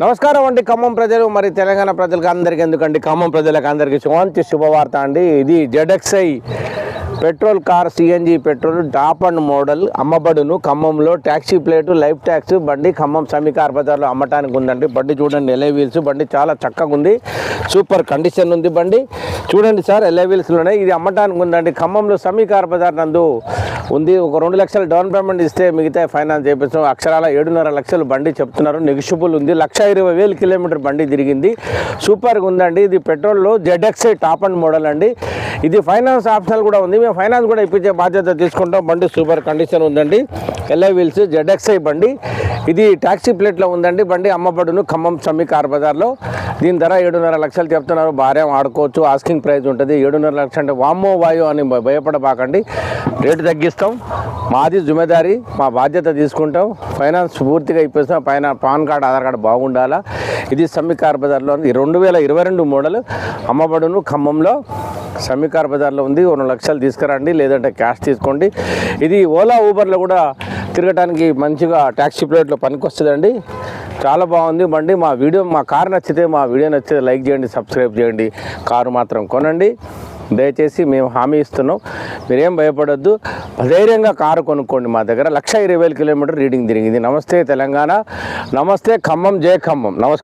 నమస్కారం అండి ఖమ్మం ప్రజలు మరి తెలంగాణ ప్రజలకు అందరికీ ఎందుకండి? ఖమ్మం ప్రజలకు అందరికీ శుభాంతి శుభవార్త అండి. ఇది ZXI petrol car CNG petrol top and model అమ్మబడును ఖమ్మంలో ట్యాక్సీ ప్లేటు లైఫ్ ట్యాక్స్ బండి ఖమ్మం సమీకార్ బజార్లో అమ్మటానికి ఉందండి. బండి చూడండి ఎల్ఐ వీల్స్ బండి చాలా చక్కగా ఉంది. సూపర్ కండిషన్ ఉంది బండి. చూడండి సార్ ఎల్ఐ వీల్స్లోనే ఇది అమ్మటానికి ఉందండి. ఖమ్మంలో సమీకార్ బజార్ నందు ఉంది. ఒక రెండు లక్షలు డౌన్ పేమెంట్ ఇస్తే మిగతా ఫైనాన్స్ చేపిస్తాం. అక్షరాల ఏడున్నర లక్షలు బండి చెప్తున్నారు. నెగిషిబుల్ ఉంది. లక్ష ఇరవై వేలు కిలోమీటర్ బండి తిరిగింది. సూపర్గా ఉందండి. ఇది పెట్రోల్లో జెడ్ఎక్స్ టాప్ అండ్ మోడల్ అండి. ఇది ఫైనాన్స్ ఆప్షనల్ కూడా ఉంది. మేము ఫైనాన్స్ కూడా ఇప్పించే బాధ్యత తీసుకుంటాం. బండి సూపర్ కండిషన్ ఉందండి. ఎల్ఐ వీల్స్ జెడ్ఎక్స్ఐ బండి. ఇది ట్యాక్సీ ప్లేట్లో ఉందండి. బండి అమ్మబడును ఖమ్మం సమ్మి కార్ బజార్లో. దీని ధర ఏడున్నర లక్షలు చెప్తున్నారు. భార్యం ఆడుకోవచ్చు ఆస్కింగ్ ప్రైస్ ఉంటుంది. ఏడున్నర లక్షలు అంటే వామో వాయో అని భయపడబాకండి. రేటు తగ్గిస్తాం. మాది జుమేదారి. మా బాధ్యత తీసుకుంటాం. ఫైనాన్స్ పూర్తిగా ఇప్పిస్తాం. పైన పాన్ కార్డ్ ఆధార్ కార్డు బాగుండాలా? ఇది సమ్మి కార్ బజార్లో ఉంది. రెండు వేల ఇరవై రెండు మోడల్ అమ్మబడును ఖమ్మంలో. సమీకార్ బజార్లో ఉంది. రెండు లక్షలు తీసుకురండి లేదంటే క్యాష్ తీసుకోండి. ఇది ఓలా ఊబర్లో కూడా తిరగడానికి మంచిగా ట్యాక్సీ ప్లేట్లో పనికొస్తుందండి. చాలా బాగుంది బండి. మా వీడియో మా కారు నచ్చితే మా వీడియో నచ్చితే లైక్ చేయండి సబ్స్క్రైబ్ చేయండి. కారు మాత్రం కొనండి. దయచేసి మేము హామీ ఇస్తున్నాం. మీరేం భయపడొద్దు. ధైర్యంగా కారు కొనుక్కోండి మా దగ్గర. లక్ష ఇరవై వేల కిలోమీటర్ రీడింగ్ తిరిగింది. నమస్తే తెలంగాణ. నమస్తే ఖమ్మం జయ ఖమ్మం. నమస్తే